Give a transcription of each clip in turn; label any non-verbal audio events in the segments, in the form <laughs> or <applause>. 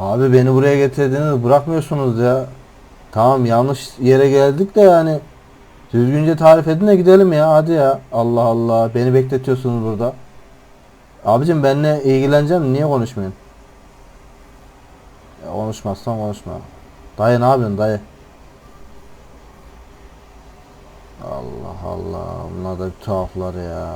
Abi beni buraya getirdiniz bırakmıyorsunuz ya. Tamam yanlış yere geldik de yani düzgünce tarif edin de gidelim ya hadi ya. Allah Allah beni bekletiyorsunuz burada. Abicim benimle ilgileneceğim niye konuşmuyorsun? Ya konuşmazsan konuşma. Dayı ne yapıyorsun dayı? Allah Allah bunlar da bir tuhaflar ya.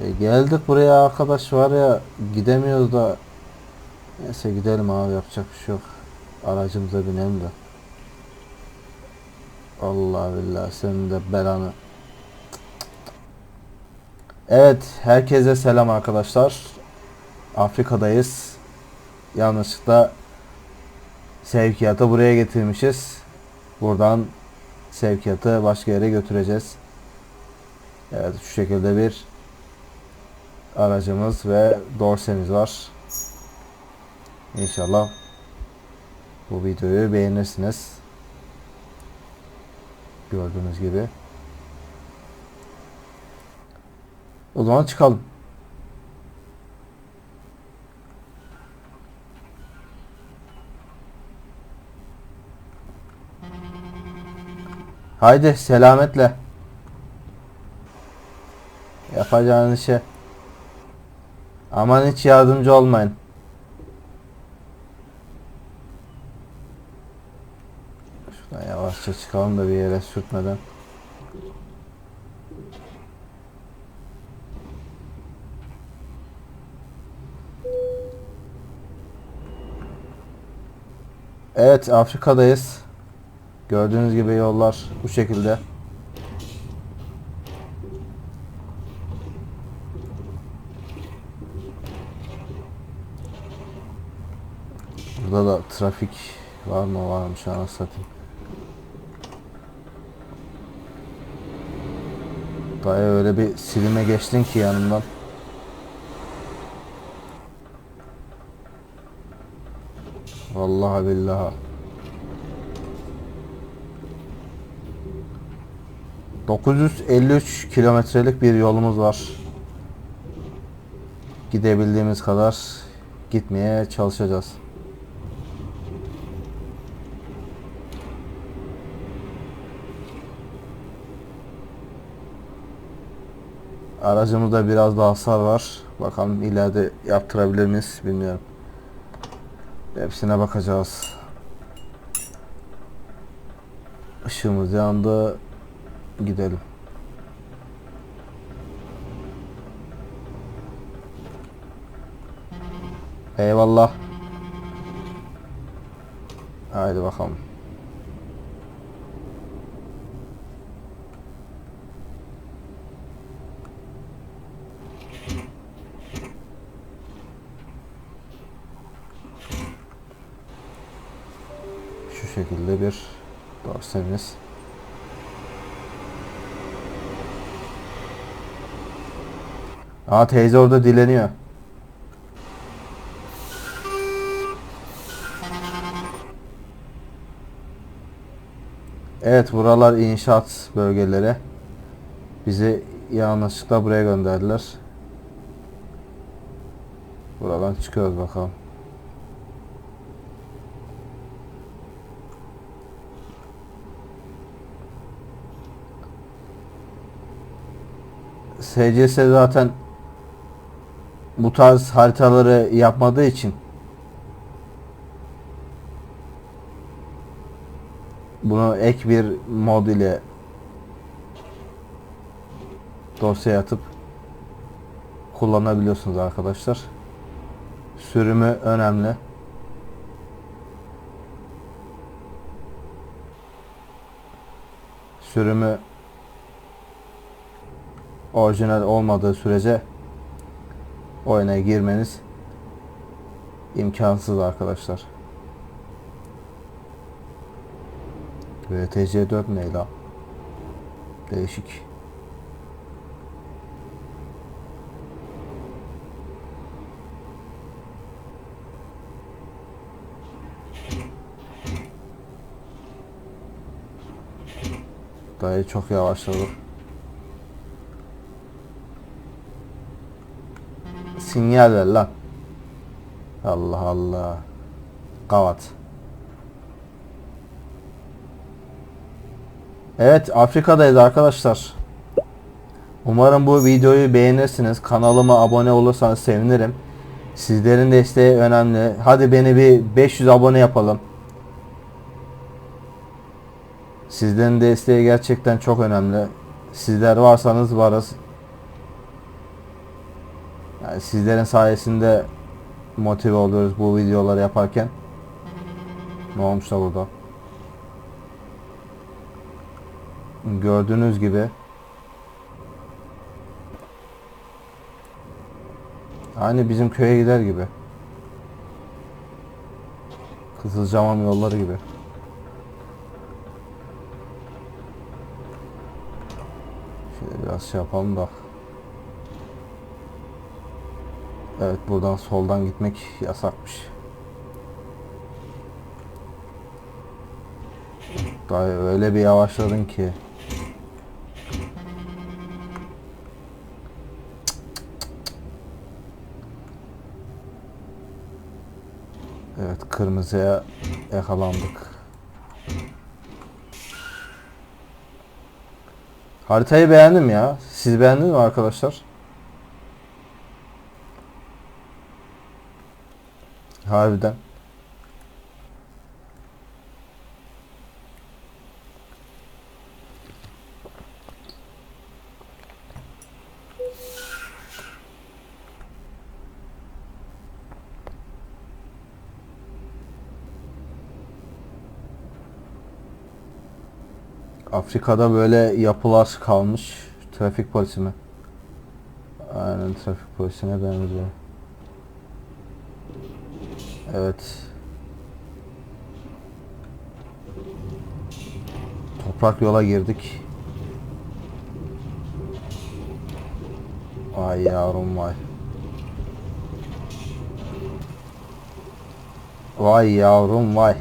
E geldik buraya arkadaş var ya gidemiyoruz da Neyse gidelim abi yapacak bir şey yok. Aracımıza binelim de. Allah billah senin de belanı. Evet herkese selam arkadaşlar. Afrika'dayız. Yanlışlıkla sevkiyatı buraya getirmişiz. Buradan sevkiyatı başka yere götüreceğiz. Evet şu şekilde bir aracımız ve dorsemiz var. İnşallah bu videoyu beğenirsiniz. Gördüğünüz gibi. O zaman çıkalım. Haydi selametle. Yapacağınız işe. Aman hiç yardımcı olmayın. Şuradan yavaşça çıkalım da bir yere sürtmeden. Evet Afrika'dayız. Gördüğünüz gibi yollar bu şekilde. Burada da trafik var mı varmış anasını satayım. Dayı öyle bir silime geçtin ki yanımdan. Vallahi billahi. 953 kilometrelik bir yolumuz var. Gidebildiğimiz kadar gitmeye çalışacağız. Aracımızda biraz daha hasar var. Bakalım ileride yaptırabilir miyiz bilmiyorum. Hepsine bakacağız. Işığımız yandı. Gidelim. Eyvallah. Haydi bakalım. Şu şekilde bir dorsemiz. Aa teyze orada dileniyor. Evet buralar inşaat bölgeleri. Bizi yanlışlıkla buraya gönderdiler. Buradan çıkıyoruz bakalım. SCS zaten bu tarz haritaları yapmadığı için bunu ek bir mod ile dosyaya atıp kullanabiliyorsunuz arkadaşlar. Sürümü önemli. Sürümü orijinal olmadığı sürece oyuna girmeniz imkansız arkadaşlar. VTC 4 ne la? Değişik. Dayı çok yavaşladı. Sinyal ver lan. Allah Allah. Kavat. Evet Afrika'dayız arkadaşlar. Umarım bu videoyu beğenirsiniz. Kanalıma abone olursanız sevinirim. Sizlerin desteği önemli. Hadi beni bir 500 abone yapalım. Sizlerin desteği gerçekten çok önemli. Sizler varsanız varız. Yani sizlerin sayesinde motive oluyoruz bu videoları yaparken. Ne olmuş da burada? Gördüğünüz gibi Aynı bizim köye gider gibi. Kızılcamam yolları gibi. Şöyle biraz şey yapalım da. Evet buradan soldan gitmek yasakmış. Daha öyle bir yavaşladın ki. Evet kırmızıya yakalandık. Haritayı beğendim ya. Siz beğendiniz mi arkadaşlar? Harbiden. Afrika'da böyle yapılar kalmış. Trafik polisi mi? Aynen trafik polisine benziyor. Evet. Toprak yola girdik. Vay yavrum vay. Vay yavrum vay.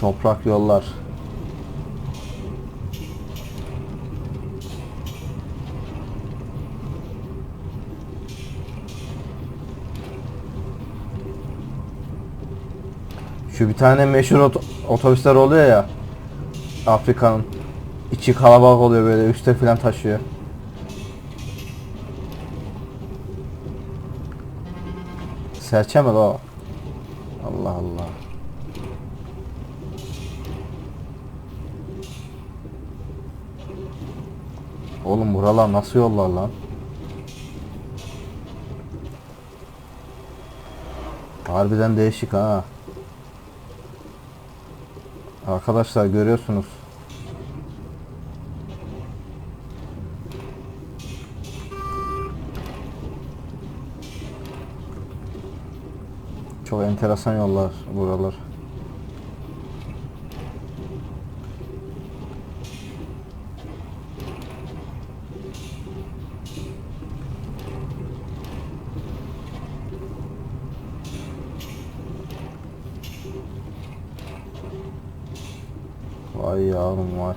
Toprak yollar. Şu bir tane meşhur ot- otobüsler oluyor ya. Afrika'nın. içi kalabalık oluyor böyle üstte falan taşıyor. Serçe mi o? Allah Allah. Oğlum buralar nasıl yollar lan? Harbiden değişik ha. Arkadaşlar görüyorsunuz. Çok enteresan yollar buralar. Vay yavrum vay.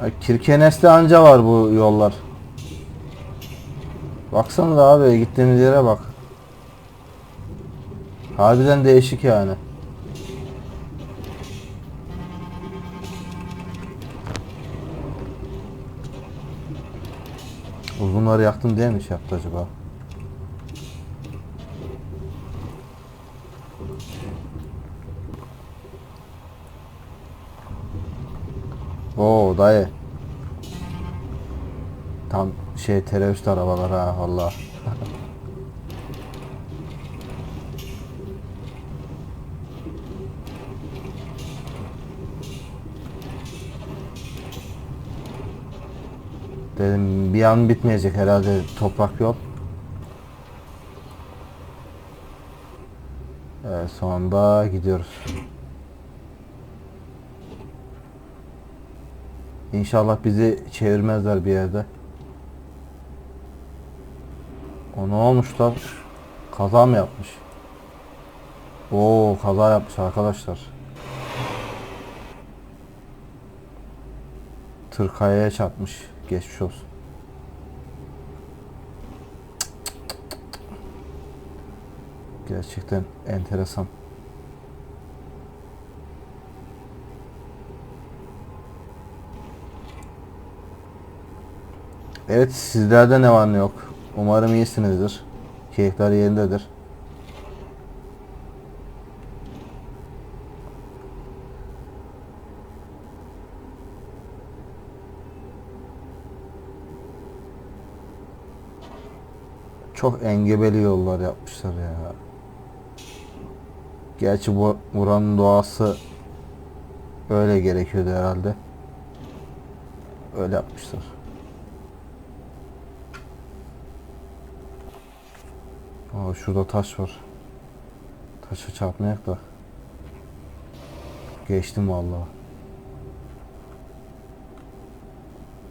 Ya Kirkenes'te anca var bu yollar. Baksana da abi gittiğimiz yere bak. Harbiden değişik yani. Uzunları yaktım diye mi şey yaptı acaba? Oo dayı. Şey terörist arabalar ha valla. <laughs> Dedim bir an bitmeyecek herhalde toprak yol. Evet sonunda gidiyoruz. İnşallah bizi çevirmezler bir yerde. O ne olmuş lan? Kaza mı yapmış? Oo kaza yapmış arkadaşlar. Tır kayaya çarpmış. Geçmiş olsun. Gerçekten enteresan. Evet sizlerde ne var ne yok? Umarım iyisinizdir. Keyifler yerindedir. Çok engebeli yollar yapmışlar ya. Gerçi bu buranın doğası öyle gerekiyordu herhalde. Öyle yapmışlar. Aa, şurada taş var. Taşa çarpmayak da. Geçtim vallahi.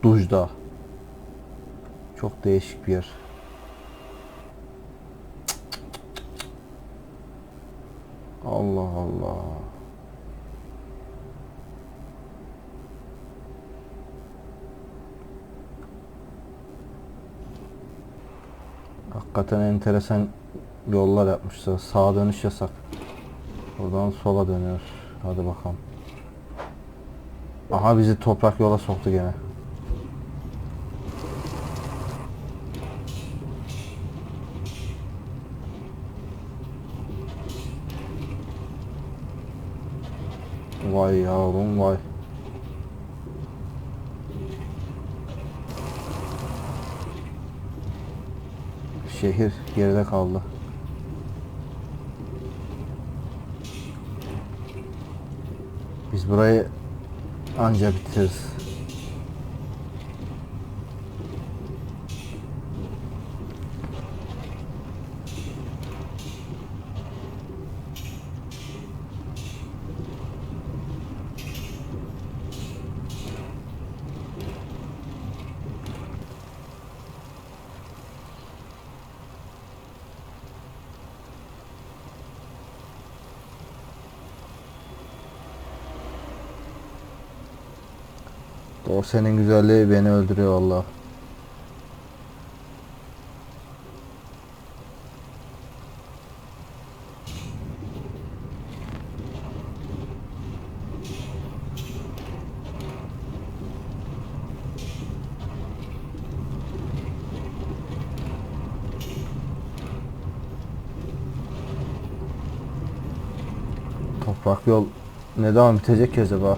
Dujda. Çok değişik bir yer. Allah Allah. Hakikaten enteresan yollar yapmışlar. Sağa dönüş yasak. Buradan sola dönüyor. Hadi bakalım. Aha bizi toprak yola soktu gene. Vay yavrum vay. Şehir geride kaldı. Biz burayı anca bitiririz. Dorsenin güzelliği beni öldürüyor valla. Toprak yol ne zaman bitecek ki acaba?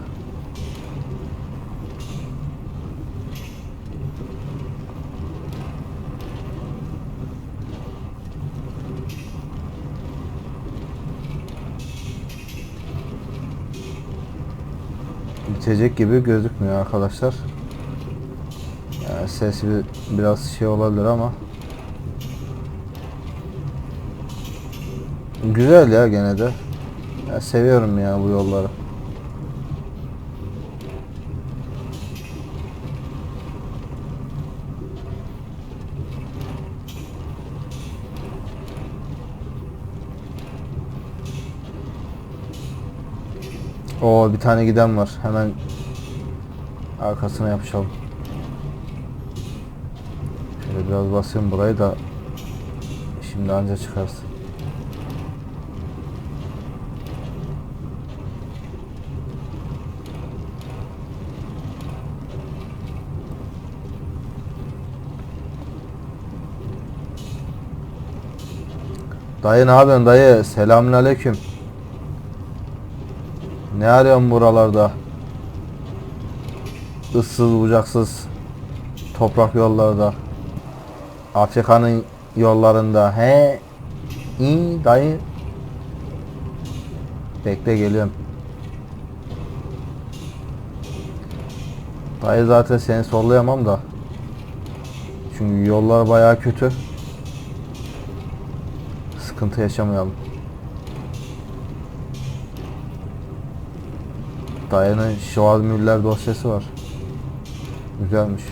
Bitecek gibi gözükmüyor arkadaşlar. Yani ses bir, biraz şey olabilir ama güzel ya gene de. Ya seviyorum ya bu yolları. O bir tane giden var. Hemen arkasına yapışalım. Şöyle biraz basayım burayı da şimdi anca çıkarsın. Dayı ne yapıyorsun dayı? Selamünaleyküm. Ne arıyorsun buralarda? Issız bucaksız toprak yollarda. Afrika'nın yollarında. He? İyi dayı. Bekle geliyorum. Dayı zaten seni sollayamam da. Çünkü yollar bayağı kötü. Sıkıntı yaşamayalım. Dayının Şoal Müller dosyası var. Güzelmiş.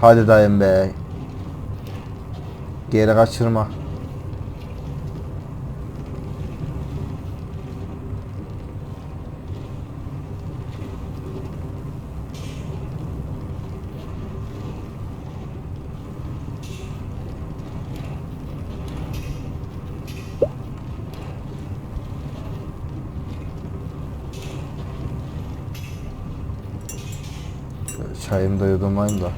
Hadi dayım be. Geri kaçırma. Çayımı da yudumlayayım da.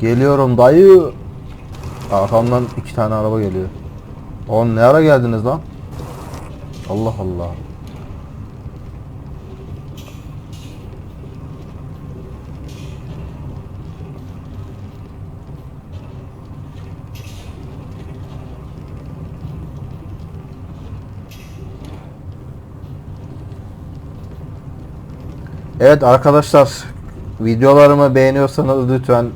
Geliyorum dayı. Arkamdan iki tane araba geliyor. Oğlum ne ara geldiniz lan? Allah Allah. Evet arkadaşlar videolarımı beğeniyorsanız lütfen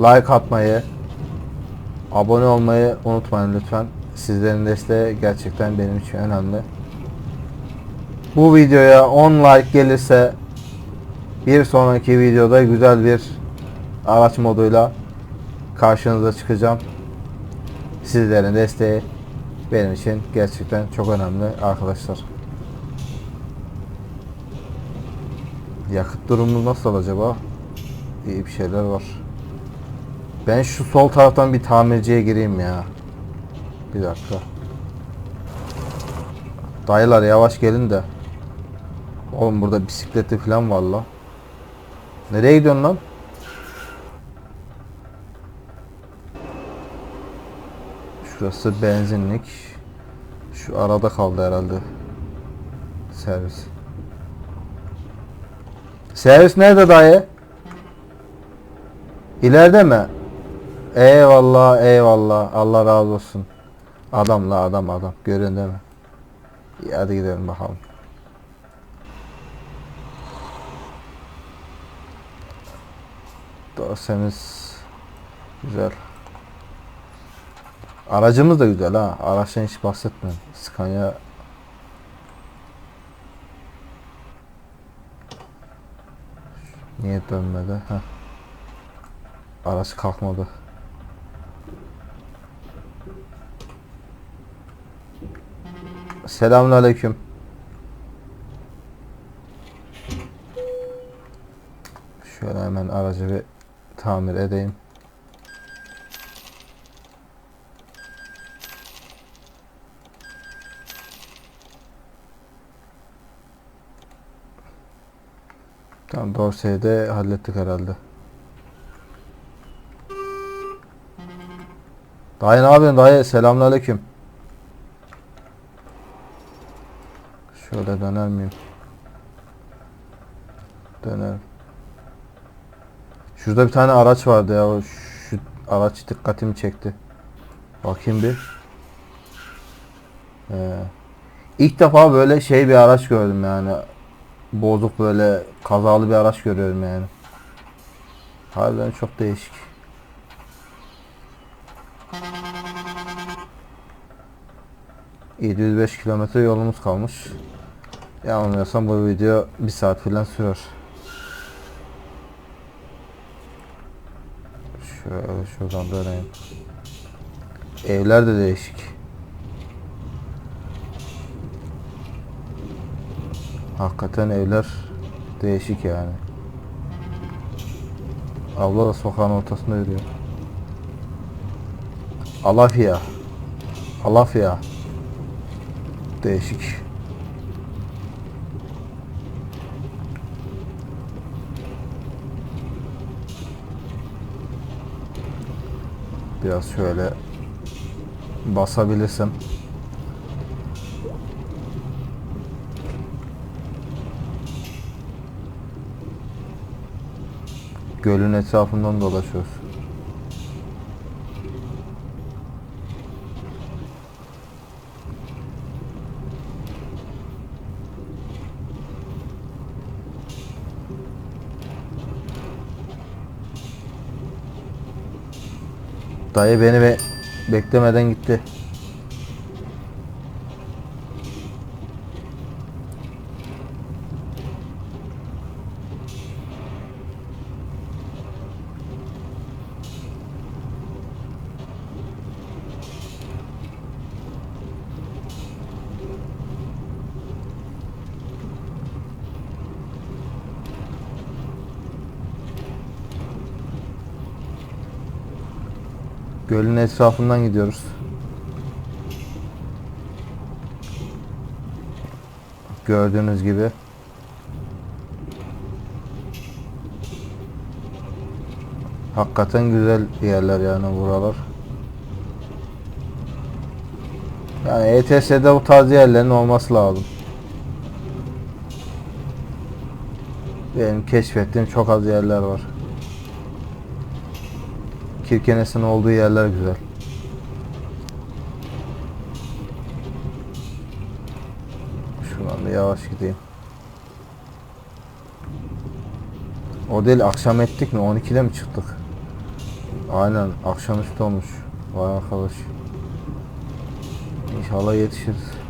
like atmayı, abone olmayı unutmayın lütfen. Sizlerin desteği gerçekten benim için önemli. Bu videoya 10 like gelirse bir sonraki videoda güzel bir araç moduyla karşınıza çıkacağım. Sizlerin desteği benim için gerçekten çok önemli arkadaşlar. Yakıt durumu nasıl acaba? İyi bir şeyler var. Ben şu sol taraftan bir tamirciye gireyim ya. Bir dakika. Dayılar yavaş gelin de. Oğlum burada bisikleti falan var la. Nereye gidiyorsun lan? Şurası benzinlik. Şu arada kaldı herhalde. Servis. Servis nerede dayı? İleride mi? Eyvallah eyvallah. Allah razı olsun. Adam la adam adam. Görün değil mi? İyi, hadi gidelim bakalım. Dosyamız güzel. Aracımız da güzel ha. Araçtan hiç bahsetmiyorum. Scania Niye dönmedi? Heh. Araç kalkmadı. Selamünaleyküm. Şöyle hemen aracı bir tamir edeyim. Tamam Dorsey'i de hallettik herhalde. Dayı ne yapıyorsun dayı? Selamünaleyküm. Şöyle döner miyim? Döner. Şurada bir tane araç vardı ya. Şu araç dikkatimi çekti. Bakayım bir. Ee, ilk defa böyle şey bir araç gördüm yani. Bozuk böyle kazalı bir araç görüyorum yani. Harbiden çok değişik. ...705 kilometre yolumuz kalmış. Yanılmıyorsam bu video bir saat falan sürer. Şöyle şuradan döneyim. Evler de değişik. Hakikaten evler değişik yani. Abla da sokağın ortasında yürüyor. Alafya. Alafya. Değişik. Biraz şöyle basabilirsem. Gölün etrafından dolaşıyoruz. Dayı beni be beklemeden gitti. Gölün etrafından gidiyoruz. Gördüğünüz gibi. Hakikaten güzel yerler yani buralar. Yani ETS'de bu tarz yerlerin olması lazım. Benim keşfettiğim çok az yerler var. Kirkenes'in olduğu yerler güzel. Şuradan bir yavaş gideyim. O değil akşam ettik mi? 12'de mi çıktık? Aynen akşamüstü olmuş. Vay arkadaş. İnşallah yetişiriz.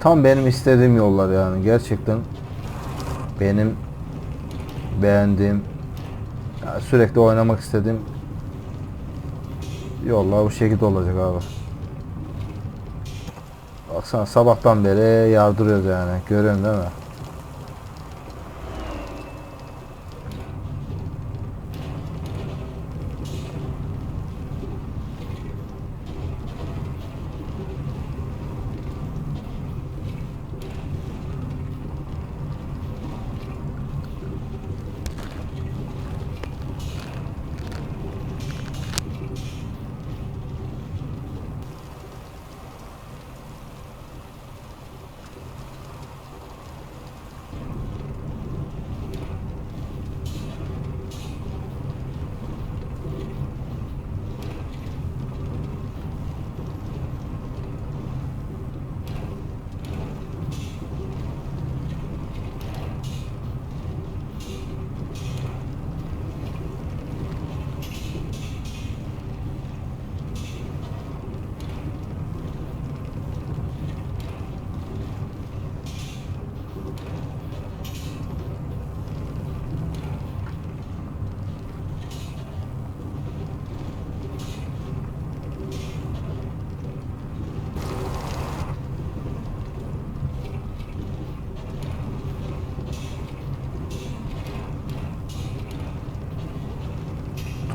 Tam benim istediğim yollar yani gerçekten benim beğendiğim yani sürekli oynamak istediğim yollar bu şekilde olacak abi. Baksana sabahtan beri yardırıyoruz yani görüyorsun değil mi?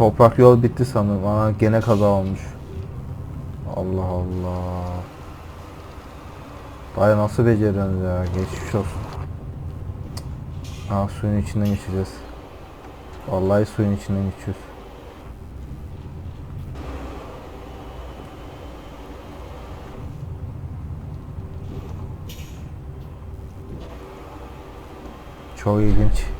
Toprak yol bitti sanırım. Aa gene kaza olmuş. Allah Allah. Dayı nasıl beceriyorsunuz ya? Geçmiş olsun. Ha suyun içinden geçeceğiz. Vallahi suyun içinden geçiyoruz. Çok ilginç.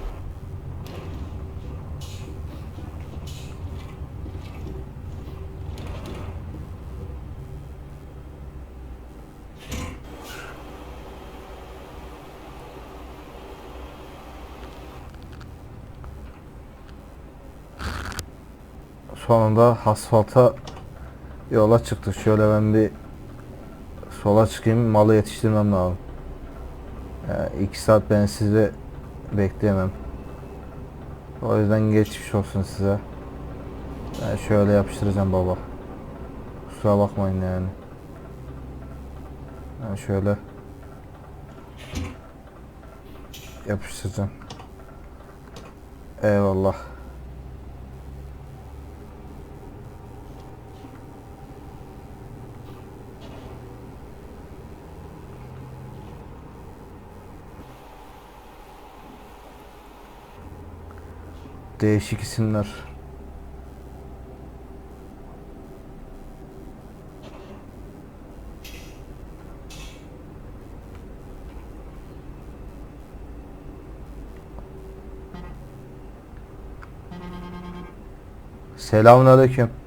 Sonunda asfalta yola çıktık. Şöyle ben bir sola çıkayım. Malı yetiştirmem lazım. Yani iki saat ben sizi bekleyemem. O yüzden geçmiş olsun size. Ben şöyle yapıştıracağım baba. Kusura bakmayın yani. Ben şöyle yapıştıracağım. Eyvallah. Değişik isimler. Selamun Aleyküm.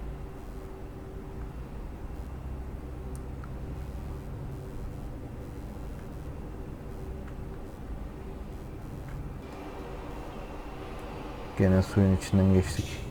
Suyun içinden geçtik.